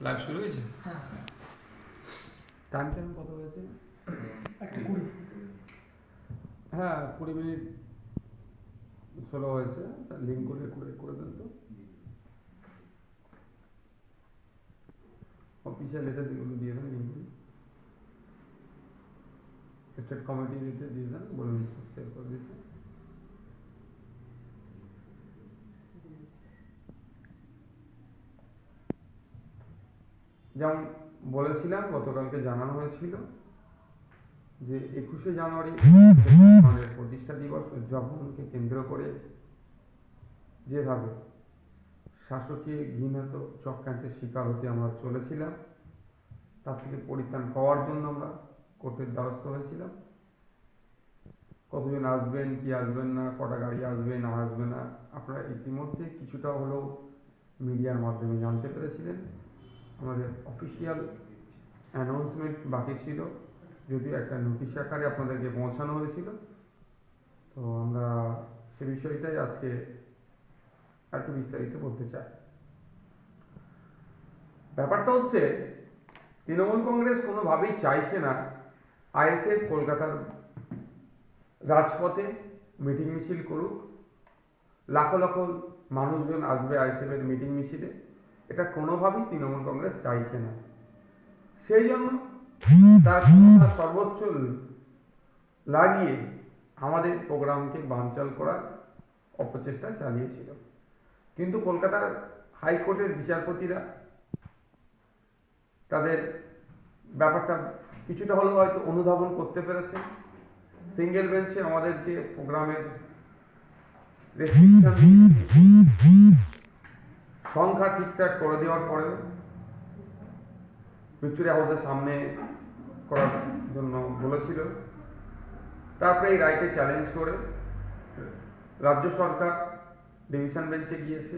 Live শুরু হয়েছে? হ্যাঁ। টাইম টাইম কত হয়েছে? একটা কুড়ি। হ্যাঁ কুড়ি মিনিট ষোলো হয়েছে। লিঙ্ক করে করে করে দেন তো। অফিসিয়াল লেটার যেগুলো দিয়ে দেন লিঙ্কগুলো স্টেট কমিটি দিতে দিয়ে দেন বলুন শেয়ার করে দিতে যেমন বলেছিলাম, গতকালকে জানানো হয়েছিল যে একুশে জানুয়ারি আমাদের প্রতিষ্ঠা দিবস উদযাপনকে কেন্দ্র করে যেভাবে শাসকীয় ঘৃণিত চক্রান্তের শিকার হতে আমরা চলেছিলাম, তার থেকে পরিত্রাণ পাওয়ার জন্য আমরা কোর্টের দ্বারস্থ হয়েছিলাম। কতজন আসবেন, কি আসবেন না, কটা গাড়ি আসবে, না আসবে না, আপনারা ইতিমধ্যে কিছুটা হলেও মিডিয়ার মাধ্যমে জানতে পেরেছিলেন। আমাদের অফিসিয়াল অ্যানাউন্সমেন্ট বাকি ছিল, যদিও একটা নোটিশ আকারে আপনাদেরকে পৌঁছানো হয়েছিল। তো আমরা সে বিষয়টাই আজকে একটু বিস্তারিত বলতে চাই। ব্যাপারটা হচ্ছে, তৃণমূল কংগ্রেস কোনোভাবেই চাইছে না আইএসএফ কলকাতার রাজপথে মিটিং মিছিল করুক। লাখো লাখো মানুষজন আসবে আইএসএফ এর মিটিং মিছিলে। এটা কোনোভাবেই তৃণমূল কংগ্রেস চাইছে না। সেই জন্য তার সর্বোচ্চ লাগিয়ে আমাদের প্রোগ্রামকে বানচাল করার অপচেষ্টা চালিয়েছিল। কিন্তু কলকাতার হাইকোর্টের বিচারপতিরা তাদের ব্যাপারটা কিছুটা হলেও হয়তো অনুধাবন করতে পেরেছে। সিঙ্গেল বেঞ্চে আমাদেরকে প্রোগ্রামের রেস্ট্রিকশন সংখ্যা ঠিকঠাক করে দেওয়ার পরেও ভিক্টোরিয়া হাউসের সামনে করার জন্য বলেছিল। তারপরে এই রায়কে চ্যালেঞ্জ করে রাজ্য সরকার ডিভিশন বেঞ্চে গিয়েছে।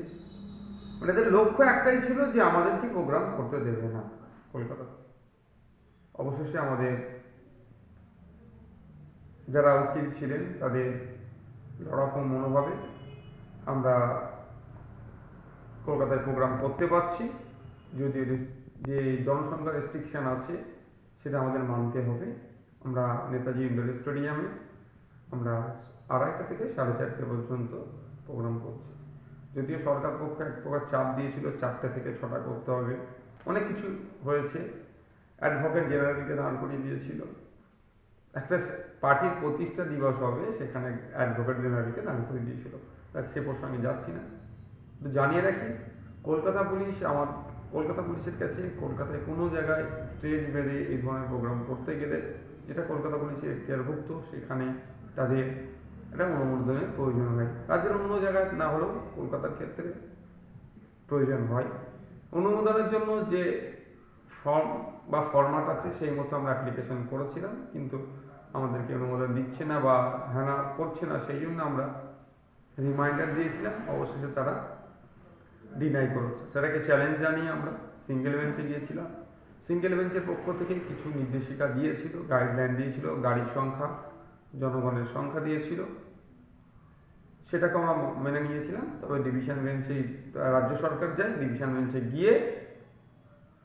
মানে এদের লক্ষ্য একটাই ছিল যে আমাদেরকে প্রোগ্রাম করতে দেবে না কলকাতা। অবশেষে আমাদের যারা উকিল ছিলেন তাদের লড়াকম মনোভাবে আমরা কলকাতায় প্রোগ্রাম করতে পারছি। যদি যে জনসংখ্যা রেস্ট্রিকশন আছে, সেটা আমাদের মানতে হবে। আমরা নেতাজি ইন্ডোর স্টেডিয়ামে আমরা আড়াইটা থেকে সাড়ে চারটে পর্যন্ত প্রোগ্রাম করছি। যদিও সরকার পক্ষ এক প্রকার চাপ দিয়েছিল, চারটে থেকে ছটা করতে হবে। অনেক কিছু হয়েছে। অ্যাডভোকেট জেনারেলকে দাঁড় করিয়ে দিয়েছিল। একটা পার্টির প্রতিষ্ঠা দিবস হবে, সেখানে অ্যাডভোকেট জেনারেলকে দাঁড় করিয়ে দিয়েছিল। তার সে প্রসঙ্গে যাচ্ছি না। জানিয়ে রাখি, কলকাতা পুলিশ আমার, কলকাতা পুলিশের কাছে কলকাতায় কোনো জায়গায় স্টেজ বেঁধে এই ধরনের প্রোগ্রাম করতে গেলে যেটা কলকাতা পুলিশের এখতিয়ারভুক্ত সেখানে তাদের একটা অনুমোদনের প্রয়োজন হয়। রাজ্যের অন্য জায়গায় না হলেও কলকাতার ক্ষেত্রে প্রয়োজন হয়। অনুমোদনের জন্য যে ফর্ম বা ফরম্যাট আছে, সেই মতো আমরা অ্যাপ্লিকেশন করেছিলাম, কিন্তু আমাদেরকে অনুমোদন দিচ্ছে না বা হ্যানা করছে না, সেই জন্য আমরা রিমাইন্ডার দিয়েছিলাম। অবশেষে তারা ডিনাই করেছে। সেটাকে চ্যালেঞ্জ জানিয়ে আমরা সিঙ্গেল বেঞ্চে গিয়েছিলাম। সিঙ্গেল বেঞ্চের পক্ষ থেকে কিছু নির্দেশিকা দিয়েছিল গাইডলাইন দিয়েছিল, গাড়ির সংখ্যা, জনগণের সংখ্যা দিয়েছিল। সেটাকে আমরা মেনে নিয়েছিলাম। তবে ডিভিশন বেঞ্চে রাজ্য সরকার যায় ডিভিশন বেঞ্চে গিয়ে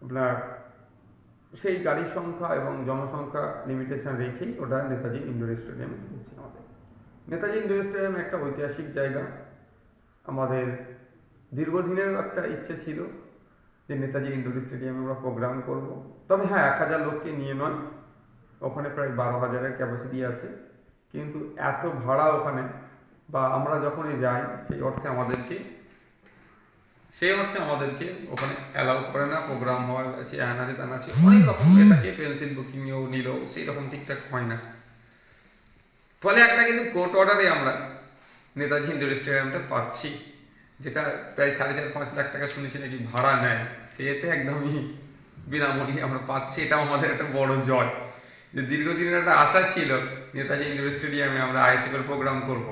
আপনার সেই গাড়ির সংখ্যা এবং জনসংখ্যা লিমিটেশন রেখেই ওটা নেতাজি ইন্ডোর স্টেডিয়ামে দিয়েছে আমাদের। নেতাজি ইন্ডোর স্টেডিয়াম একটা ঐতিহাসিক জায়গা। আমাদের দীর্ঘদিনের একটা ইচ্ছে ছিল যে নেতাজি ইন্ডোর স্টেডিয়ামে আমরা প্রোগ্রাম করব। তবে হ্যাঁ এক হাজার লোককে নিয়ে নয়, ওখানে প্রায় বারো হাজারের ক্যাপাসিটি আছে। কিন্তু এত ভাড়া ওখানে বা আমরা যখনই যাই, সেই অর্থে আমাদেরকে, সেই অর্থে আমাদেরকে ওখানে অ্যালাউ করে না, প্রোগ্রাম হওয়ার আছে ত্যান আছে। অনেক রকম এটাকে পেন্সিল বুকিংয়েও নিল সেই রকম ঠিকঠাক হয় না। ফলে একটা কিন্তু কোর্ট অর্ডারে আমরা নেতাজি ইন্ডোর স্টেডিয়ামটা পাচ্ছি। যেটা প্রায় সাড়ে চার, পাঁচ লাখ টাকা শুনেছি নাকি ভাড়া নেয়। এতে একদমই বিনামূল্যে আমরা পাচ্ছি। এটাও আমাদের একটা বড় জয় যে দীর্ঘদিনের একটা আশা ছিল, নেতাজি ইন্ডোর স্টেডিয়ামে আমরা আইএসএফ এর প্রোগ্রাম করব।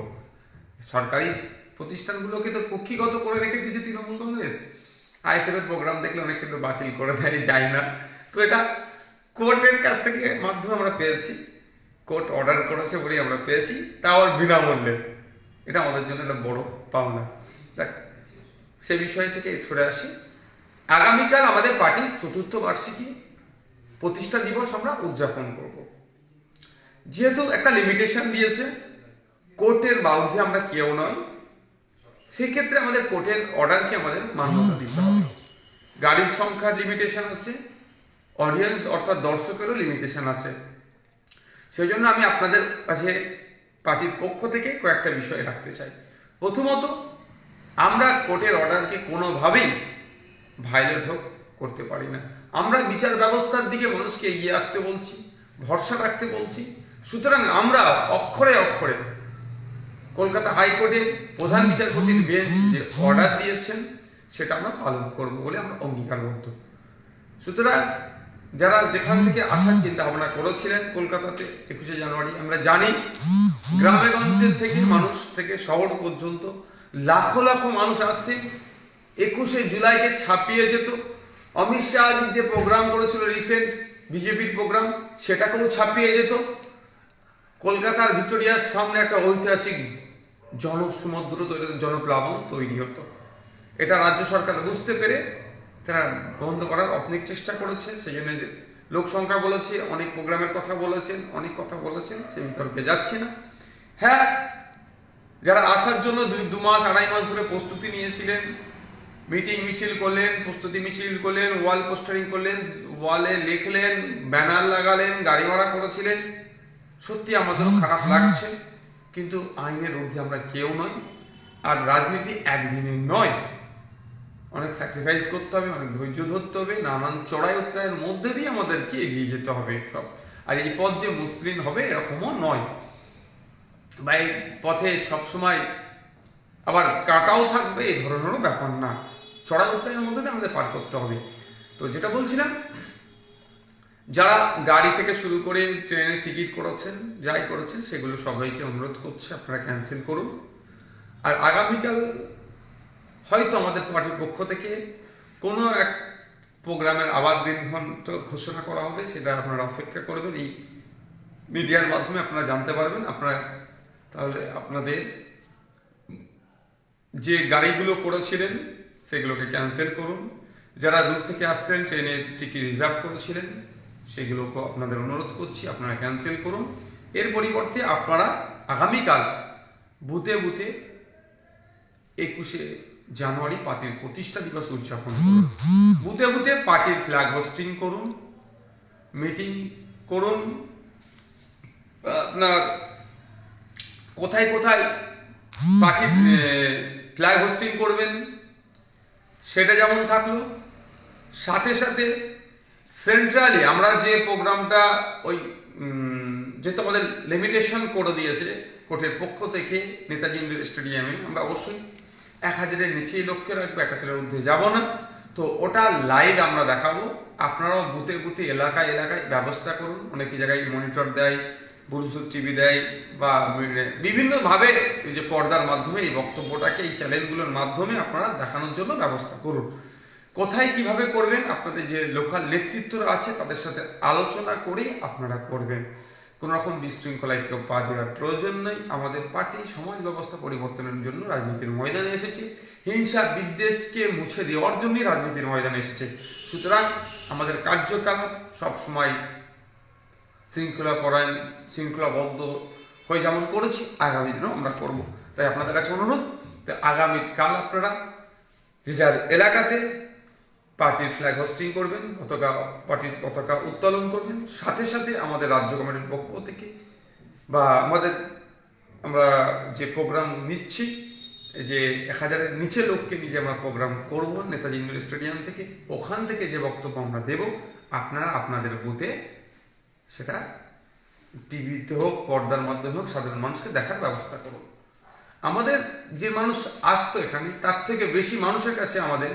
সরকারি প্রতিষ্ঠানগুলোকে তো কক্ষিগত করে রেখে দিয়েছে তৃণমূল কংগ্রেস। আইএসএফ এর প্রোগ্রাম দেখলে অনেক কিন্তু বাতিল করে দেয়, যায় না। তো এটা কোর্টের কাছ থেকে মাধ্যমে আমরা পেয়েছি। কোর্ট অর্ডার করেছে বলেই আমরা পেয়েছি। তাও আর বিনামূল্যে। এটা আমাদের জন্য একটা বড় পাওনা। সে বিষয় থেকে সরে আসি। আগামীকাল আমাদের পার্টির চতুর্থ বার্ষিকী প্রতিষ্ঠা দিবস আমরা উদযাপন করব। যেহেতু একটা লিমিটেশন দিয়েছে, কোর্টের বাউদ্ধে আমরা কেউ নয় সেক্ষেত্রে আমাদের কোর্টের অর্ডারকে আমাদের মান্যতা দিতে হবে। গাড়ির সংখ্যার লিমিটেশন আছে অডিয়েন্স অর্থাৎ দর্শকেরও লিমিটেশন আছে। সেই জন্য আমি আপনাদের কাছে পার্টির পক্ষ থেকে কয়েকটা বিষয় রাখতে চাই। প্রথমত আমরা কোর্টের অর্ডারকে কোনোভাবেই ভাইলেট হোক করতে পারি না। আমরা বিচার ব্যবস্থার দিকে মানুষকে এগিয়ে আসতে বলছি, ভরসা রাখতে বলছি। সুতরাং আমরা অক্ষরে অক্ষরে কলকাতা হাইকোর্টের প্রধান বিচারপতির বেঞ্চ যে অর্ডার দিয়েছেন, সেটা আমরা পালন করব বলে আমরা অঙ্গীকারবদ্ধ। সুতরাং যারা যেখান থেকে আসার চিন্তা ভাবনা করেছিলেন কলকাতাতে একুশে জানুয়ারি, আমরা জানি গ্রামে গঞ্জের থেকে মানুষ থেকে শহর পর্যন্ত লাখো লাখো মানুষ আসতে একুশে জুলাইকে ছাপিয়ে যেত। অমিত শাহজি যে প্রোগ্রাম করেছিল রিসেন্ট বিজেপির প্রোগ্রাম সেটাকেও ছাপিয়ে যেত। কলকাতার ভিক্টোরিয়ার সামনে একটা ঐতিহাসিক জনসমুদ্র তৈরি জনপ্লাবন তৈরি হতো। এটা রাজ্য সরকার বুঝতে পেরে তারা বন্ধ করার অনেক চেষ্টা করেছে। সেই জন্য লোক সংখ্যা বলেছে, অনেক প্রোগ্রামের কথা বলেছেন, অনেক কথা বলেছেন সেই বিতর্কে যাচ্ছি না। হ্যাঁ যারা আসার জন্য দুই দু মাস আড়াই মাস ধরে প্রস্তুতি নিয়েছিলেন মিটিং মিছিল করলেন প্রস্তুতি মিছিল করলেন ওয়াল পোস্টারিং করলেন ওয়ালে লিখলেন ব্যানার লাগালেন গাড়ি ভাড়া করেছিলেন। সত্যি আমাদেরও খারাপ লাগছে কিন্তু আইনের ঊর্ধ্বে আমরা কেউ নই আর রাজনীতি একদিনের নয়। অনেক স্যাক্রিফাইস করতে হবে অনেক ধৈর্য ধরতে হবে নানান চড়াই উত্তরায়ের মধ্যে দিয়ে আমাদেরকে এগিয়ে যেতে হবে সব। আর এই পথ যে মসৃণ হবে এরকমও নয়। বা এই পথে সবসময় আবার কাটাও থাকবে এই ধরনেরও ব্যাপার না। চড়া উত্তরায়ের মধ্যে আমাদের পার করতে হবে। তো যেটা বলছিলাম, যারা গাড়ি থেকে শুরু করে ট্রেনের টিকিট করেছেন, যাই করেছেন, সেগুলো সবাইকে অনুরোধ করছে, আপনারা ক্যান্সেল করুন। আর আগামীকাল হয়তো আমাদের পার্টির পক্ষ থেকে কোনো এক প্রোগ্রামের আবার দিনক্ষণ ঘোষণা করা হবে, সেটা আপনারা অপেক্ষা করবেন। এই মিডিয়ার মাধ্যমে আপনারা জানতে পারবেন, আপনারা তাহলে আপনাদের যে গাড়িগুলো করেছিলেন, সেগুলোকে ক্যান্সেল করুন। যারা দূর থেকে আসছেন, ট্রেনের টিকিট রিজার্ভ করেছিলেন, সেগুলোকে আপনাদের অনুরোধ করছি, আপনারা ক্যান্সেল করুন। এর পরিবর্তে আপনারা আগামীকাল বুথে বুথে একুশে জানুয়ারি পার্টির প্রতিষ্ঠা দিবস উদযাপন করুন। বুথে বুথে পার্টির ফ্ল্যাগ হোস্টিং করুন মিটিং করুন। আপনার কোথায় কোথায় পাখি ফ্ল্যাগ হোস্টিং করবেন, সেটা যেমন থাকল, সাথে সাথে সেন্ট্রালি আমরা যে প্রোগ্রামটা ওই যেহেতু আমাদের লিমিটেশন করে দিয়েছে কোর্টের পক্ষ থেকে নেতাজি ইন্ডোর স্টেডিয়ামে, আমরা অবশ্যই এক হাজারের নিচেই লক্ষ্যে রাখব, এক হাজারের ঊর্ধ্বে যাব না। তো ওটা লাইভ আমরা দেখাবো। আপনারাও বুথে বুথে এলাকায় এলাকায় ব্যবস্থা করুন, অনেক জায়গায় মনিটর দেয় ব্লুটুথ টিভি দেয় বা বিভিন্নভাবে এই যে পর্দার মাধ্যমে এই বক্তব্যটাকে, এই চ্যানেলগুলোর মাধ্যমে আপনারা দেখানোর জন্য ব্যবস্থা করুন। কোথায় কীভাবে করবেন, আপনাদের যে লোকাল নেতৃত্বরা আছে, তাদের সাথে আলোচনা করে আপনারা করবেন। কোন রকম বিশৃঙ্খলায় কেউ পা দেওয়ার প্রয়োজন নেই। আমাদের পার্টি সমাজ ব্যবস্থা পরিবর্তনের জন্য রাজনীতির ময়দানে এসেছে। হিংসা বিদ্বেষকে মুছে দেওয়ার জন্যই রাজনীতির ময়দানে এসেছে। সুতরাং আমাদের কার্যকলাপ সবসময় শৃঙ্খলা পরায়ণ, শৃঙ্খলাবদ্ধ হয়ে যেমন করেছি, আগামী দিনেও আমরা করব। তাই আপনাদের কাছে অনুরোধ তো আগামীকাল আপনারা যে যার এলাকাতে পার্টির ফ্ল্যাগ হোস্টিং করবেন, পতাকা, পার্টির পতাকা উত্তোলন করবেন, সাথে সাথে আমাদের রাজ্য কমিটির পক্ষ থেকে বা আমাদের আমরা যে প্রোগ্রাম নিচ্ছি যে এক হাজারের নিচে লোককে নিয়ে যে আমরা প্রোগ্রাম করব, নেতাজি ইন্ডোর স্টেডিয়াম থেকে, ওখান থেকে যে বক্তব্য আমরা দেব, আপনারা আপনাদের বুথে সেটা টিভিতে হোক, পর্দার মাধ্যমে হোক, সাধারণ মানুষকে দেখার ব্যবস্থা করুন। আমাদের যে মানুষ আসতো এখানে, তার থেকে বেশি মানুষের কাছে আমাদের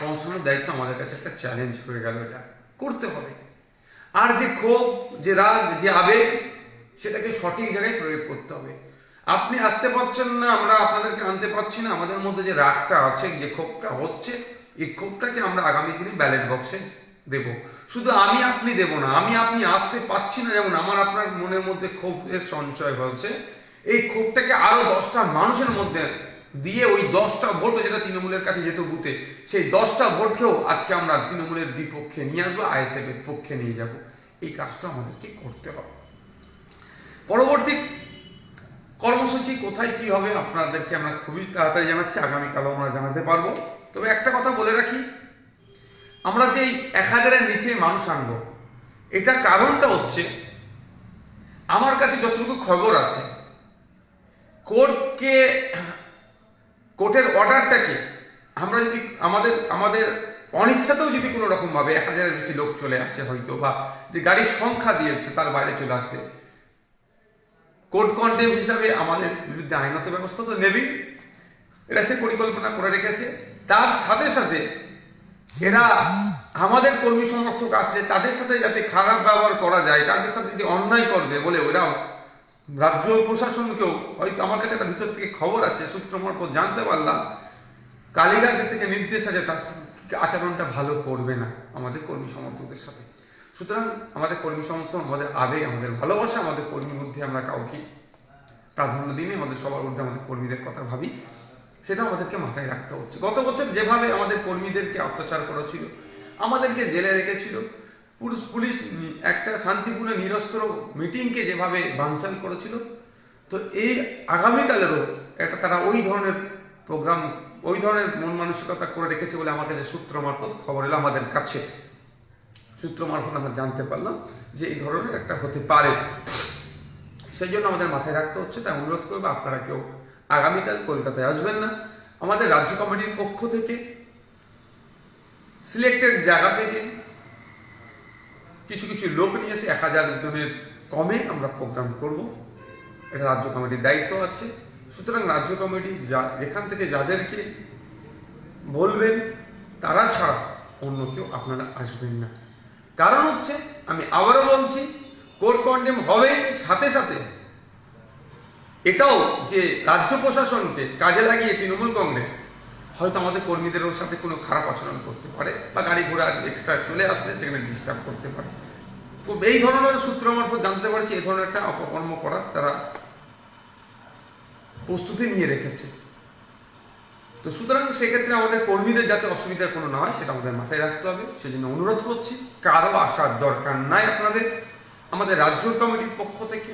পৌঁছানোর দায়িত্ব আমাদের কাছে একটা চ্যালেঞ্জ হয়ে গেল এটা। করতে হবে। আর যে ক্ষোভ, যে রাগ, যে আবেগ, সেটাকে সঠিক জায়গায় প্রয়োগ করতে হবে। আপনি আসতে পারছেন না, আমরা আপনাদেরকে আনতে পারছি না, আমাদের মধ্যে যে রাগটা আছে, যে ক্ষোভটা হচ্ছে, এই ক্ষোভটাকে আমরা আগামী দিনে ব্যালেট বক্সে দেব। শুধু আমি আপনি দেব না, আমি আপনি আসতে পারছি না, যেমন আমার আপনার মনের মধ্যে ক্ষোভের সঞ্চয় হয়েছে। এই ক্ষোভটাকে আরও দশটা মানুষের মধ্যে দিয়ে ওই দশটা ভোট যেটা তৃণমূলের কাছে যেত বুথে, সেই দশটা ভোটকেও আজকে আমরা তৃণমূলের বিপক্ষে নিয়ে আসব, আইএসএফ এর পক্ষে নিয়ে যাব। এই কাজটা আমাদেরকে করতে হবে। পরবর্তী কর্মসূচি কোথায়, কি হবে, আপনাদেরকে আমরা খুবই তাড়াতাড়ি জানাচ্ছি, আগামীকালও আমরা জানাতে পারব। তবে একটা কথা বলে রাখি আমরা যে এক হাজারের নিচে মানুষ আনব। এটা কারণটা হচ্ছে, আমার কাছে যতটুকু খবর আছে, কোর্টকে, কোর্টের অর্ডারটাকে আমরা যদি আমাদের আমাদের অনিচ্ছাতেও যদি কোনো রকম ভাবে এক হাজারের বেশি লোক চলে আসে হয়তো, বা যে গাড়ির সংখ্যা দিয়েছে তার বাইরে চলে আসতে, কোর্ট কন্টেম হিসাবে আমাদের বিরুদ্ধে আইনত ব্যবস্থা তো নেবেই। এটা সে পরিকল্পনা করে রেখেছে। তার সাথে সাথে এরা আমাদের কর্মী সমর্থক আসলে তাদের সাথে যাতে খারাপ ব্যবহার করা যায়, তাদের সাথে যদি অন্যায় করবে বলে ওরাও রাজ্য প্রশাসনকেও, হয়তো আমার কাছে একটা ভিতর থেকে খবর আছে, সূত্র মারফত জানতে পারলাম কালীঘাট থেকে নির্দেশ আছে তার আচরণটা ভালো করবে না আমাদের কর্মী সমর্থকদের সাথে। সুতরাং আমাদের কর্মী সমর্থক, আমাদের আবেগ, আমাদের ভালোবাসা, আমাদের কর্মীর মধ্যে আমরা কাউকে প্রাধান্য দিনে আমাদের সবার মধ্যে আমাদের কর্মীদের কথা ভাবি। সেটা আমাদেরকে মাথায় রাখতে হচ্ছে। গত বছর যেভাবে আমাদের কর্মীদেরকে অত্যাচার করেছিল আমাদেরকে জেলে রেখেছিল পুলিশ পুলিশ, একটা শান্তিপূর্ণ নিরস্ত্র মিটিংকে যেভাবে বানচাল করেছিল, তো এই আগামীকালেরও একটা তারা ওই ধরনের প্রোগ্রাম, ওই ধরনের মন মানসিকতা করে রেখেছে বলে আমার কাছে সূত্র মারফত খবর এলো আমাদের কাছে। সূত্র মারফত আমরা জানতে পারলাম যে এই ধরনের একটা হতে পারে। সেই জন্য আমাদের মাথায় রাখতে হচ্ছে, তাই অনুরোধ করব আপনারা কেউ আগামীকাল কলকাতায় আসবেন না। আমাদের রাজ্য কমিটির পক্ষ থেকে, সিলেক্টেড জায়গা থেকে কিছু কিছু লোক নিয়ে এসে এক হাজার জনের কমে আমরা প্রোগ্রাম করব। এটা রাজ্য কমিটির দায়িত্ব আছে। সুতরাং রাজ্য কমিটি যা, যেখান থেকে যাদেরকে বলবেন, তারা ছাড়া অন্য কেউ আপনারা আসবেন না। কারণ হচ্ছে, আমি আবারও বলছি কোর্ট কন্ডেম হবে সাথে সাথে এটাও যে রাজ্য প্রশাসনকে কাজে লাগিয়ে তৃণমূল কংগ্রেস, হয়তো আমাদের কর্মীদেরও সাথে কোনো খারাপ আচরণ করতে পারে বা গাড়ি ঘোড়া এক্সট্রা চলে আসলে সেখানে ডিস্টার্ব করতে পারে। তো এই ধরনের সূত্র মারফত জানতে পারছি এই ধরনের একটা অপকর্ম করার তারা প্রস্তুতি নিয়ে রেখেছে। তো সুতরাং সেক্ষেত্রে আমাদের কর্মীদের যাতে অসুবিধার কোনো না হয়, সেটা আমাদের মাথায় রাখতে হবে। সেজন্য অনুরোধ করছি, কারও আসার দরকার নাই আপনাদের। আমাদের রাজ্য কমিটির পক্ষ থেকে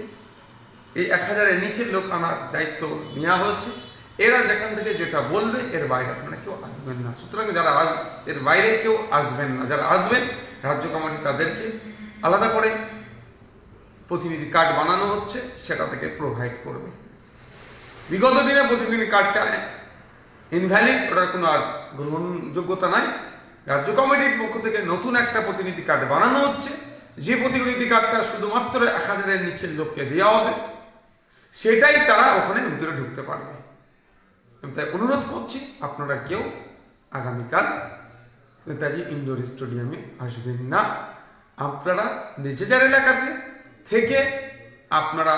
এই এক হাজারের নিচের লোক আনার দায়িত্ব নেওয়া হয়েছে। এরা যেখান থেকে যেটা বলবে, এর বাইরে আপনারা কেউ আসবেন না। সুতরাং যারা আস এর বাইরে কেউ আসবেন না। যারা আসবেন, রাজ্য কমিটি তাদেরকে আলাদা করে প্রতিনিধি কার্ড বানানো হচ্ছে, সেটা থেকে প্রোভাইড করবে। বিগত দিনে প্রতিনিধি কার্ডটা ইনভ্যালিড ওটার কোনো আর গ্রহণযোগ্যতা নাই। রাজ্য কমিটির পক্ষ থেকে নতুন একটা প্রতিনিধি কার্ড বানানো হচ্ছে। যে প্রতিনিধি কার্ডটা শুধুমাত্র এক হাজারের নিচের লোককে দেওয়া হবে সেটাই তারা ওখানে ভিতরে ঢুকতে পারবে। আমি তাই অনুরোধ করছি, আপনারা কেউ আগামীকাল নেতাজি ইন্ডোর স্টেডিয়ামে আসবেন না। আপনারা নিচে যার এলাকাতে থেকে আপনারা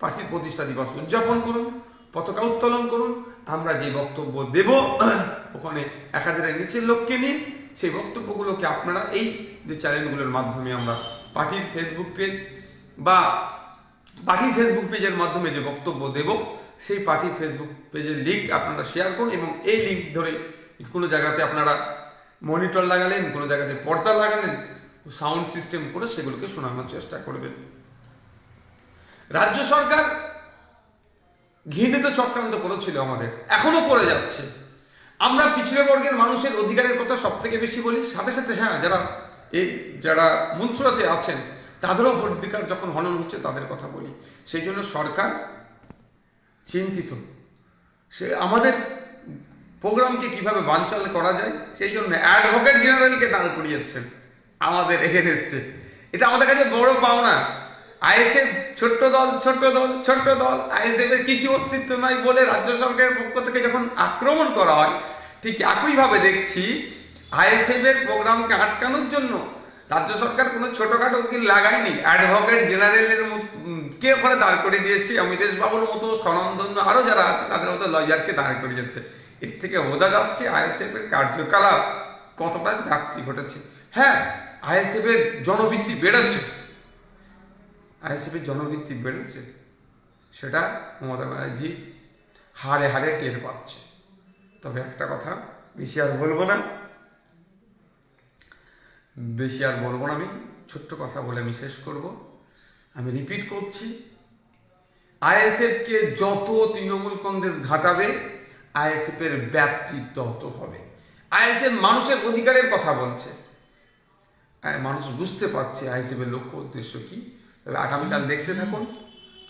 পার্টির প্রতিষ্ঠা দিবস উদযাপন করুন, পতাকা উত্তোলন করুন। আমরা যে বক্তব্য দেব, ওখানে এক হাজারের নিচের লোককে নিন। সেই বক্তব্যগুলোকে আপনারা এই যে চ্যানেলগুলোর মাধ্যমে আমরা পার্টির ফেসবুক পেজ বা পার্টির ফেসবুক পেজের মাধ্যমে যে বক্তব্য দেব, সেই পার্টির ফেসবুক পেজের লিঙ্ক আপনারা শেয়ার করুন এবং এই লিঙ্ক ধরে কোনো জায়গাতে আপনারা মনিটর লাগালেন, কোনো জায়গাতে পর্দা লাগালেন সাউন্ড সিস্টেম করে সেগুলোকে শোনানোর চেষ্টা করবেন। রাজ্য সরকার ঘৃণিত চক্রান্ত করেছিল আমাদের, এখনও করে যাচ্ছে। আমরা পিছড়ে বর্গের মানুষের অধিকারের কথা সব থেকে বেশি বলি, সাথে সাথে হ্যাঁ যারা এই, যারা মনসুরাতে আছেন তাদেরও ভোট ভোটাধিকার যখন হনন হচ্ছে, তাদের কথা বলি। সেই জন্য সরকার চিন্তিত। সে আমাদের প্রোগ্রামকে কীভাবে বানচাল করা যায়, সেই জন্য অ্যাডভোকেট জেনারেলকে দাঁড় করিয়েছেন আমাদের এগেনস্টে। এটা আমাদের কাছে বড় পাওনা। আইএসএফ ছোট্ট দল ছোট্ট দল ছোট্ট দল আইএসএফ এর কিছু অস্তিত্ব নাই বলে রাজ্য সরকারের পক্ষ থেকে যখন আক্রমণ করা হয়, ঠিক একইভাবে দেখছি আইএসএফ এর প্রোগ্রামকে আটকানোর জন্য রাজ্য সরকার কোনো ছোটখাটো উকিল লাগায়নি। অ্যাডভোকেট জেনারেলের কে ওখানে দাঁড় করিয়ে দিয়েছে? অমিতেশ বাবুর মতো স্বনামধন্য আরও যারা আছে, তাদের মতো লয়ারকে দাঁড় করিয়েছে। এর থেকে বোঝা যাচ্ছে আইএসএফ এর কার্যকলাপ কতটা ব্যাপ্তি ঘটেছে। হ্যাঁ আইএসএফ এর জনভিত্তি বেড়েছে। আইএসএফ এর জনভিত্তি বেড়েছে। সেটা মমতা ব্যানার্জি হাড়ে হাড়ে টের পাচ্ছে। তবে একটা কথা বেশি আর বলব না। বেশি আর বলব না আমি, ছোট্ট কথা বলে আমি শেষ করব। আমি রিপিট করছি। আইএসএফ কে যত তৃণমূল কংগ্রেস ঘাটাবে আইএসএফ এর ব্যাপ্তি তত হবে। আইএসএফ মানুষের অধিকারের কথা বলছে। মানুষ বুঝতে পারছে আইএসএফ এর লক্ষ্য উদ্দেশ্য কি। তবে আগামীকাল দেখতে থাকুন,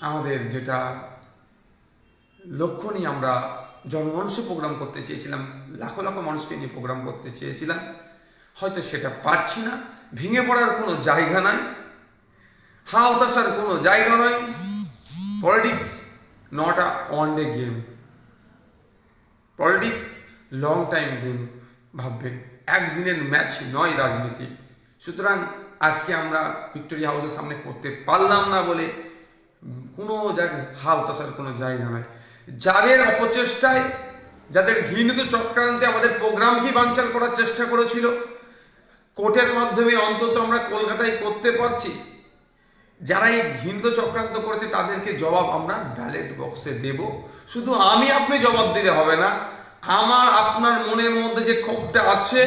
আমাদের যেটা লক্ষ্য নিয়ে আমরা জনমানুষে প্রোগ্রাম করতে চেয়েছিলাম, লাখো লাখো মানুষকে নিয়ে প্রোগ্রাম করতে চেয়েছিলাম। হয়তো সেটা পারছি না। ভেঙে পড়ার কোনো জায়গা নাই। হা হতাশার কোনো জায়গা নয় politics not a one day game politics long time game ভাববে। একদিনের ম্যাচ নয় রাজনীতি। সুতরাং আজকে আমরা ভিক্টোরিয়া হাউসের সামনে করতে পারলাম না বলে কোনো জায়গায় হা হতাশার কোনো জায়গা নয় যাদের অপচেষ্টায়, যাদের ঘৃণিত চক্রান্তে আমাদের প্রোগ্রামকে বানচাল করার চেষ্টা করেছিল? কোর্টের মাধ্যমে অন্তত আমরা কলকাতায় করতে পারছি। যারা এই ঘৃণিত চক্রান্ত করেছে, তাদেরকে জবাব আমরা ব্যালেট বক্সে দেব। শুধু আমি আপনি জবাব দিলে হবে না, আমার, আপনার মনের মধ্যে যে ক্ষোভটা আছে,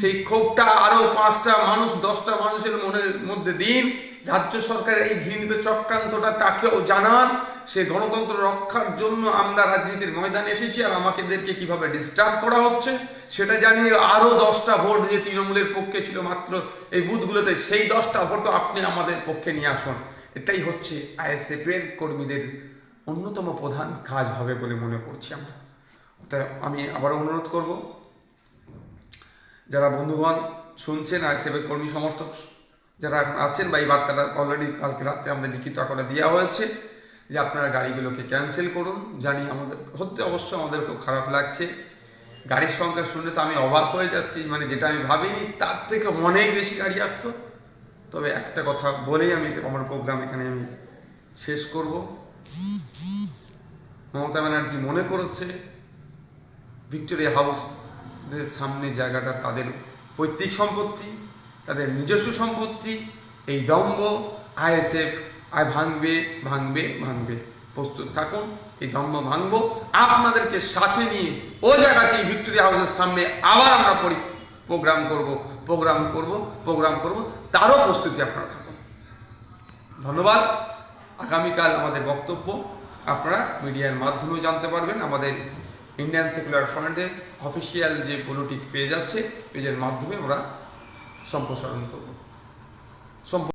সেই ক্ষোভটা আরও পাঁচটা মানুষ, দশটা মানুষের মনের মধ্যে দিন। রাজ্য সরকারের এই ঘৃণিত চক্রান্তটা তাকেও জানান? সে গণতন্ত্র রক্ষার জন্য আমরা রাজনীতির ময়দানে এসেছি আর আমাকেদেরকে কীভাবে ডিস্টার্ব করা হচ্ছে? সেটা জানিয়ে আরও দশটা ভোট যে তৃণমূলের পক্ষে ছিল মাত্র এই বুথগুলোতে, সেই দশটা ভোটও আপনি আমাদের পক্ষে নিয়ে আসুন। এটাই হচ্ছে আইএসএফ এর কর্মীদের অন্যতম প্রধান কাজ হবে বলে মনে করছি আমরা। তাই আমি আবারও অনুরোধ করব, যারা বন্ধুগণ শুনছেন আইএসএফ এর কর্মী সমর্থক যারা এখন আছেন বা এই বার্তাটা অলরেডি কালকে রাত্রে আমাদের লিখিত আকারে দেওয়া হয়েছে, যে আপনারা গাড়িগুলোকে ক্যান্সেল করুন। জানি আমাদের হতে অবশ্য আমাদের খুব খারাপ লাগছে। গাড়ির সংখ্যা শুনলে তো আমি অবাক হয়ে যাচ্ছি মানে যেটা আমি ভাবিনি, তার থেকে অনেক বেশি গাড়ি আসতো। তবে একটা কথা বলেই আমি আমার প্রোগ্রাম এখানে আমি শেষ করব। মমতা ব্যানার্জি মনে করেছে ভিক্টোরিয়া হাউসদের সামনে জায়গাটা তাদের পৈতৃক সম্পত্তি। তাদের নিজস্ব সম্পত্তি, এই দম্ভ আইএসএফ আয় ভাঙবে ভাঙবে ভাঙবে। প্রস্তুত থাকুন, এই দম্ভ ভাঙবো। আপনাদেরকে সাথে নিয়ে ও জায়গাতেই ভিক্টোরিয়া হাউসের সামনে আবার আমরা পরি প্রোগ্রাম করব প্রোগ্রাম করব প্রোগ্রাম করব। তারও প্রস্তুতি আপনারা থাকুন। ধন্যবাদ। আগামীকাল আমাদের বক্তব্য আপনারা মিডিয়ার মাধ্যমে জানতে পারবেন। আমাদের ইন্ডিয়ান সেকুলার ফ্রন্টের অফিসিয়াল যে পলিটিক পেজ আছে পেজের মাধ্যমে আমরা সম্প্রসারণ করব। সম্প-